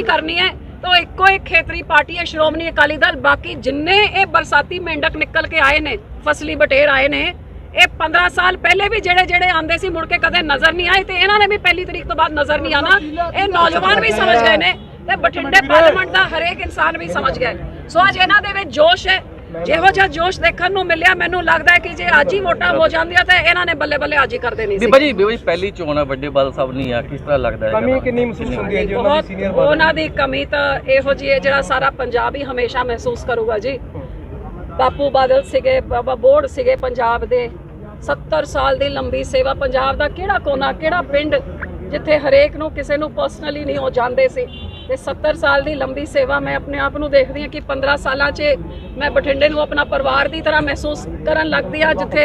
ਤਰੱਕੀ ਕਰਨੀ ਹੈ ਤਾਂ ਇੱਕੋ ਇੱਕ ਖੇਤਰੀ ਪਾਰਟੀ ਹੈ ਸ਼੍ਰੋਮਣੀ ਅਕਾਲੀ ਦਲ। ਬਾਕੀ ਜਿੰਨੇ ਇਹ ਬਰਸਾਤੀ ਮੇਂਢਕ ਨਿਕਲ ਕੇ ਆਏ ਨੇ ਫਸਲੀ ਬਟੇਰ ਆਏ ਨੇ ਇਹ 15 ਸਾਲ ਪਹਿਲੇ ਵੀ ਜਿਹੜੇ ਜਿਹੜੇ ਆਂਦੇ ਸੀ ਮੁੜ ਕੇ ਕਦੇ ਨਜ਼ਰ ਨਹੀਂ ਆਏ ਤੇ ਇਹਨਾਂ ਨੇ ਵੀ ਪਹਿਲੀ ਤਰੀਕ ਤੋਂ ਬਾਅਦ ਨਜ਼ਰ ਨਹੀਂ ਆਣਾ ਇਹ ਨੌਜਵਾਨ ਵੀ ਸਮਝ ਗਏ ਨੇ ਤੇ ਬਠਿੰਡੇ ਪਾਰਲੀਮੈਂਟ ਦਾ ਹਰੇਕ ਇਨਸਾਨ ਵੀ ਸਮਝ ਗਿਆ। ਸੋ ਅੱਜ ਇਹਨਾਂ ਦੇ ਵਿੱਚ ਜੋਸ਼ ਹੈ ਜਿਹੋ ਜਿਹਾ ਜੋਸ਼ ਦੇਖਣ ਨੂੰ ਮਿਲਿਆ ਮੈਨੂੰ ਲੱਗਦਾ ਹੈ ਕਿ ਜੇ ਅੱਜ ਹੀ ਵੋਟਾਂ ਹੋ ਜਾਂਦੀਆਂ ਤਾਂ ਇਹਨਾਂ ਨੇ ਬੱਲੇ ਬੱਲੇ ਅੱਜ ਹੀ ਕਰ ਦੇਣੀ ਸੀ। ਬੀਬਾ ਜੀ ਬੀਬਾ ਜੀ ਪਹਿਲੀ ਚੋਣ ਆ ਵੱਡੇ ਬਾਦਲ ਸਾਹਿਬ ਨਹੀਂ ਆ ਕਿਸ ਤਰ੍ਹਾਂ ਲੱਗਦਾ ਹੈ ਕਮੀ ਕਿੰਨੀ ਮਹਿਸੂਸ ਹੁੰਦੀ ਹੈ ਜੀ ਉਹਨਾਂ ਦੀ ਸੀਨੀਅਰ ਉਹਨਾਂ ਦੀ? ਕਮੀ ਤਾਂ ਇਹੋ ਜਿਹੀ ਹੈ ਜਿਹੜਾ ਸਾਰਾ ਪੰਜਾਬ ਹੀ ਹਮੇਸ਼ਾ ਮਹਿਸੂਸ ਕਰੂਗਾ ਜੀ। ਬਾਪੂ ਬਾਦਲ ਸੀਗੇ ਬਾਬਾ ਬੋੜ ਸੀਗੇ ਪੰਜਾਬ ਦੇ। 70 ਸਾਲ ਦੀ ਲੰਬੀ ਸੇਵਾ ਪੰਜਾਬ ਦਾ ਕਿਹੜਾ ਕੋਨਾ ਕਿਹੜਾ ਪਿੰਡ ਜਿੱਥੇ ਹਰੇਕ ਨੂੰ ਕਿਸੇ ਨੂੰ ਪਰਸਨਲੀ ਨਹੀਂ ਹੋ ਜਾਂਦੇ ਸੀ। ਤੇ 70 ਸਾਲ ਦੀ ਲੰਬੀ ਸੇਵਾ ਮੈਂ ਆਪਣੇ ਆਪ ਨੂੰ ਦੇਖਦੀ ਹਾਂ ਕਿ 15 ਸਾਲਾਂ 'ਚ ਮੈਂ ਬਠਿੰਡੇ ਨੂੰ ਆਪਣਾ ਪਰਿਵਾਰ ਦੀ ਤਰ੍ਹਾਂ ਮਹਿਸੂਸ ਕਰਨ ਲੱਗਦੀ ਆ ਜਿੱਥੇ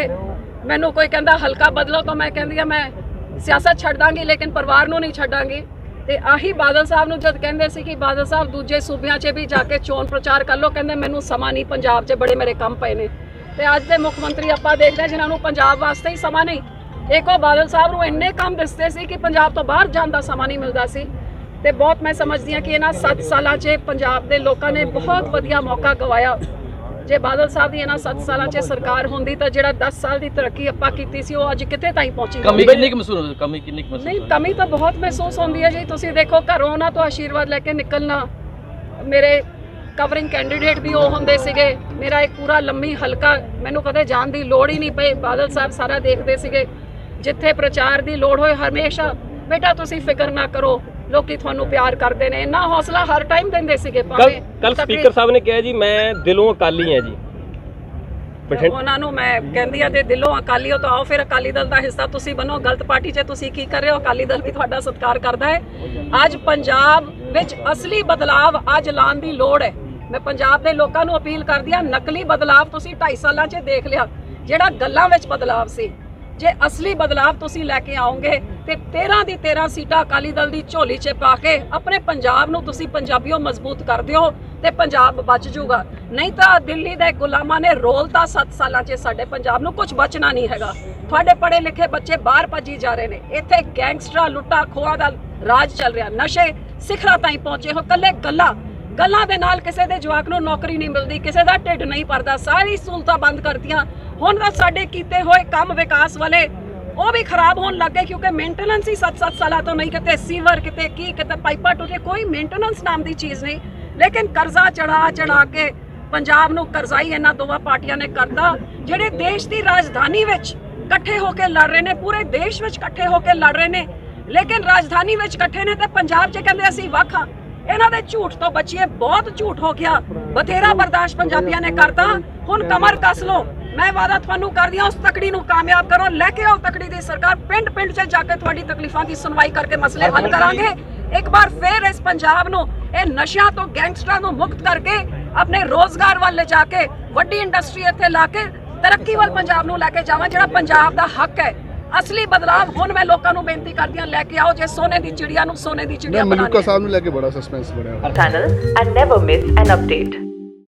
ਮੈਨੂੰ ਕੋਈ ਕਹਿੰਦਾ ਹਲਕਾ ਬਦਲੋ ਤਾਂ ਮੈਂ ਕਹਿੰਦੀ ਆ ਮੈਂ ਸਿਆਸਤ ਛੱਡ ਦਾਂਗੀ, ਲੇਕਿਨ ਪਰਿਵਾਰ ਨੂੰ ਨਹੀਂ ਛੱਡਾਂਗੀ। ਤੇ ਆਹੀ ਬਾਦਲ ਸਾਹਿਬ ਨੂੰ ਜਦ ਕਹਿੰਦੇ ਸੀ ਕਿ ਬਾਦਲ ਸਾਹਿਬ ਦੂਜੇ ਸੂਬਿਆਂ 'ਚ ਵੀ ਜਾ ਕੇ ਚੋਣ ਪ੍ਰਚਾਰ ਕਰ ਲਓ, ਕਹਿੰਦੇ ਮੈਨੂੰ ਸਮਾਂ ਨਹੀਂ, ਪੰਜਾਬ 'ਚ ਬੜੇ ਮੇਰੇ ਕੰਮ ਪਏ ਨੇ। ਤੇ ਅੱਜ ਦੇ ਮੁੱਖ ਮੰਤਰੀ ਆਪਾਂ ਦੇਖਦੇ ਹਾਂ, ਜਿਨ੍ਹਾਂ ਨੂੰ ਪੰਜਾਬ ਵਾਸਤੇ ਹੀ ਸਮਾਂ ਨਹੀਂ। ਇੱਕੋ ਬਾਦਲ ਸਾਹਿਬ ਨੂੰ ਇੰਨੇ ਕੰਮ ਦਿਸਦੇ ਸੀ ਕਿ ਪੰਜਾਬ ਤੋਂ ਬਾਹਰ ਜਾਣ ਦਾ ਸਮਾਂ ਨਹੀਂ ਮਿਲਦਾ ਸੀ। ਤੇ ਬਹੁਤ ਮੈਂ ਸਮਝਦੀ ਹਾਂ ਕਿ ਇਹਨਾਂ 7 ਸਾਲਾਂ 'ਚ ਪੰਜਾਬ ਦੇ ਲੋਕਾਂ ਨੇ ਬਹੁਤ ਵਧੀਆ ਮੌਕਾ ਗਵਾਇਆ। ਜੇ ਬਾਦਲ ਸਾਹਿਬ ਦੀ ਇਹਨਾਂ 7 ਸਾਲਾਂ 'ਚ ਸਰਕਾਰ ਹੁੰਦੀ ਤਾਂ ਜਿਹੜਾ 10 ਸਾਲ ਦੀ ਤਰੱਕੀ ਆਪਾਂ ਕੀਤੀ ਸੀ ਉਹ ਅੱਜ ਕਿੱਥੇ ਤਾਈਂ ਪਹੁੰਚੀ ਕਮੀ ਕਿੰਨੀ ਕੁ ਮਹਿਸੂਸ ਹੁੰਦੀ ਕਮੀ ਕਿੰਨੀ ਕੁ ਮਹਿਸੂਸ ਨਹੀਂ? ਕਮੀ ਤਾਂ ਬਹੁਤ ਮਹਿਸੂਸ ਹੁੰਦੀ ਹੈ ਜੀ। ਤੁਸੀਂ ਦੇਖੋ ਘਰੋਂ ਉਹਨਾਂ ਤੋਂ ਆਸ਼ੀਰਵਾਦ ਲੈ ਕੇ ਨਿਕਲਣਾ। ਮੇਰੇ ਕਵਰਿੰਗ ਕੈਂਡੀਡੇਟ ਵੀ ਉਹ ਹੁੰਦੇ ਸੀਗੇ। ਮੇਰਾ ਇੱਕ ਪੂਰਾ ਲੰਮੀ ਹਲਕਾ ਮੈਨੂੰ ਕਦੇ ਜਾਣ ਦੀ ਲੋੜ ਹੀ ਨਹੀਂ ਪਈ। ਬਾਦਲ ਸਾਹਿਬ ਸਾਰਾ ਦੇਖਦੇ ਸੀਗੇ। ਜਿੱਥੇ ਪ੍ਰਚਾਰ ਦੀ ਲੋੜ ਹੋਏ ਹਮੇਸ਼ਾ ਬੇਟਾ ਤੁਸੀਂ ਫਿਕਰ ਨਾ ਕਰੋ। ਲੋਕੀ ਤੁਹਾਨੂੰ ਪਿਆਰ ਕਰਦੇ ਨੇ ਇੰਨਾ ਹੌਸਲਾ ਹਰ ਟਾਈਮ ਦਿੰਦੇ ਸੀਗੇ ਕੱਲ ਭਾਵੇਂ ਕੱਲ ਸਪੀਕਰ ਸਾਹਿਬ ਨੇ ਕਿਹਾ ਜੀ ਮੈਂ ਦਿਲੋਂ ਅਕਾਲੀ ਹਾਂ ਜੀ। ਉਹਨਾਂ ਨੂੰ ਮੈਂ ਕਹਿੰਦੀ ਆ ਤੇ ਦਿਲੋਂ ਅਕਾਲੀ ਹੋ ਤਾਂ ਆਓ ਫਿਰ ਅਕਾਲੀ ਦਲ ਦਾ ਹਿੱਸਾ ਤੁਸੀਂ ਬਣੋ। ਗਲਤ ਪਾਰਟੀ 'ਚ ਤੁਸੀਂ ਕੀ ਕਰ ਰਹੇ ਹੋ? ਅਕਾਲੀ ਦਲ ਵੀ ਤੁਹਾਡਾ ਸਤਿਕਾਰ ਕਰਦਾ ਹੈ। ਅੱਜ ਪੰਜਾਬ ਵਿੱਚ ਅਸਲੀ ਬਦਲਾਵ ਅੱਜ ਲਾਉਣ ਦੀ ਲੋੜ ਹੈ। ਮੈਂ ਪੰਜਾਬ ਦੇ ਲੋਕਾਂ ਨੂੰ ਅਪੀਲ ਕਰਦੀ ਆ ਨਕਲੀ ਬਦਲਾਵ ਤੁਸੀਂ 2.5 ਸਾਲਾਂ 'ਚ ਦੇਖ ਲਿਆ ਜਿਹੜਾ ਗੱਲਾਂ ਵਿੱਚ ਬਦਲਾਵ ਸੀ। ਜੇ ਅਸਲੀ ਬਦਲਾਵ ਤੁਸੀਂ ਲੈ ਕੇ ਆਓਗੇ ਤੇ 13 ਦੀ 13 ਸੀਟਾਂ ਅਕਾਲੀ ਦਲ ਦੀ ਝੋਲੀ 'ਚ ਪਾ ਕੇ ਆਪਣੇ ਪੰਜਾਬ ਨੂੰ ਤੁਸੀਂ ਪੰਜਾਬੀਓ ਮਜ਼ਬੂਤ ਕਰ ਦਿਓ ਤੇ ਪੰਜਾਬ ਬਚ ਜਾਊਗਾ। ਨਹੀਂ ਤਾਂ ਦਿੱਲੀ ਦੇ ਗੁਲਾਮਾਂ ਨੇ ਰੋਲਤਾ 7 ਸਾਲਾਂ 'ਚ ਸਾਡੇ ਪੰਜਾਬ ਨੂੰ ਕੁਝ ਬਚਣਾ ਨਹੀਂ ਹੈਗਾ। ਤੁਹਾਡੇ ਪੜ੍ਹੇ ਲਿਖੇ ਬੱਚੇ ਬਾਹਰ ਭੱਜੀ ਜਾ ਰਹੇ ਨੇ। ਇੱਥੇ ਗੈਂਗਸਟਰਾਂ ਲੁੱਟਾ ਖੋਹਾਂ ਦਾ ਰਾਜ ਚੱਲ ਰਿਹਾ। ਨਸ਼ੇ ਸਿਖਰਾਂ ਤਾਈਂ ਪਹੁੰਚੇ ਹੋ ਕੱਲੇ ਗੱਲਾਂ। ਗੱਲਾਂ ਦੇ ਨਾਲ ਕਿਸੇ ਦੇ ਜਵਾਕ ਨੂੰ ਨੌਕਰੀ ਨਹੀਂ ਮਿਲਦੀ, ਕਿਸੇ ਦਾ ਢਿੱਡ ਨਹੀਂ ਭਰਦਾ। ਸਾਰੀ ਸਹੂਲਤਾਂ ਬੰਦ ਕਰਤੀਆਂ। ਹੁਣ ਤਾਂ ਸਾਡੇ ਕੀਤੇ ਹੋਏ ਕੰਮ ਵਿਕਾਸ ਵਾਲੇ ਉਹ ਵੀ ਖਰਾਬ ਹੋਣ ਲੱਗੇ ਕਿਉਂਕਿ ਮੇਨਟੇਨੈਂਸ ਹੀ 7-7 ਸਾਲਾਂ ਤੋਂ ਨਹੀਂ, ਕਿਤੇ ਸੀਵਰ, ਕਿਤੇ ਕੀ, ਕਿਤੇ ਪਾਈਪਾਂ ਟੁੱਟੇ ਕੋਈ ਮੇਨਟੇਨੈਂਸ ਨਾਮ ਦੀ ਚੀਜ਼ ਨਹੀਂ। ਲੇਕਿਨ ਕਰਜ਼ਾ ਚੜਾ ਚੜਾ ਕੇ ਪੰਜਾਬ ਨੂੰ ਕਰਜ਼ਾਈ ਇਹਨਾਂ ਦੋਵਾਂ ਪਾਰਟੀਆਂ ਨੇ ਕਰਤਾ, ਜਿਹੜੇ ਦੇਸ਼ ਦੀ ਰਾਜਧਾਨੀ ਵਿੱਚ ਇਕੱਠੇ ਹੋ ਕੇ ਲੜ ਰਹੇ ਨੇ, ਪੂਰੇ ਦੇਸ਼ ਵਿੱਚ ਇਕੱਠੇ ਹੋ ਕੇ ਲੜ ਰਹੇ ਨੇ, ਲੇਕਿਨ ਰਾਜਧਾਨੀ ਵਿੱਚ ਇਕੱਠੇ ਨੇ ਤੇ ਪੰਜਾਬ 'ਚ ਕਹਿੰਦੇ ਅਸੀਂ ਵੱਖ ਹਾਂ। ਇਹਨਾਂ ਦੇ ਝੂਠ ਤੋਂ ਬਚੀਏ, ਬਹੁਤ ਝੂਠ ਹੋ ਗਿਆ, ਬਥੇਰਾ ਬਰਦਾਸ਼ਤ ਪੰਜਾਬੀਆਂ ਨੇ ਕਰਤਾ, ਹੁਣ ਕਮਰ ਕੱਸ ਲੋ ਮੈਂ ਵਾਦਾ ਤੁਹਾਨੂੰ ਕਰਦੀ ਹਾਂ ਉਸ ਤਕੜੀ ਨੂੰ ਕਾਮਯਾਬ ਕਰੋ। ਲੈ ਕੇ ਆਓ ਤਕੜੀ ਦੀ ਸਰਕਾਰ। ਪਿੰਡ ਪਿੰਡ 'ਚ ਜਾ ਕੇ ਤੁਹਾਡੀ ਤਕਲੀਫਾਂ ਦੀ ਸੁਣਵਾਈ ਕਰਕੇ ਮਸਲੇ ਹੱਲ ਕਰਾਂਗੇ। ਇੱਕ ਵਾਰ ਫੇਰ ਇਸ ਪੰਜਾਬ ਨੂੰ ਇਹ ਨਸ਼ਿਆਂ ਤੋਂ ਗੈਂਗਸਟਰਾਂ ਨੂੰ ਮੁਕਤ ਕਰਕੇ ਆਪਣੇ ਰੋਜ਼ਗਾਰ ਵੱਲ ਲਿਜਾ ਕੇ ਵੱਡੀ ਇੰਡਸਟਰੀ ਇੱਥੇ ਲਾ ਕੇ ਤਰੱਕੀ ਵੱਲ ਪੰਜਾਬ ਨੂੰ ਲੈ ਕੇ ਜਾਵਾਂ ਜਿਹੜਾ ਪੰਜਾਬ ਦਾ ਹੱਕ ਹੈ। ਅਸਲੀ ਬਦਲਾਵ ਹੁਣ ਮੈਂ ਲੋਕਾਂ ਨੂੰ ਬੇਨਤੀ ਕਰਦੀ ਹਾਂ ਲੈ ਕੇ ਆਓ ਜੇ ਸੋਨੇ ਦੀ ਚਿੜੀਆ ਨੂੰ ਸੋਨੇ ਦੀ ਚਿੜੀਆ ਮੈਂ ਮਲੂਕਾ ਬਣਾਉਣੀ ਹੈ ਸਾਹਿਬ ਨੂੰ ਲੈ ਕੇ ਬੜਾ ਸਸਪੈਂਸ ਬਣਿਆ ਹੋਇਆ। channel and never miss an update.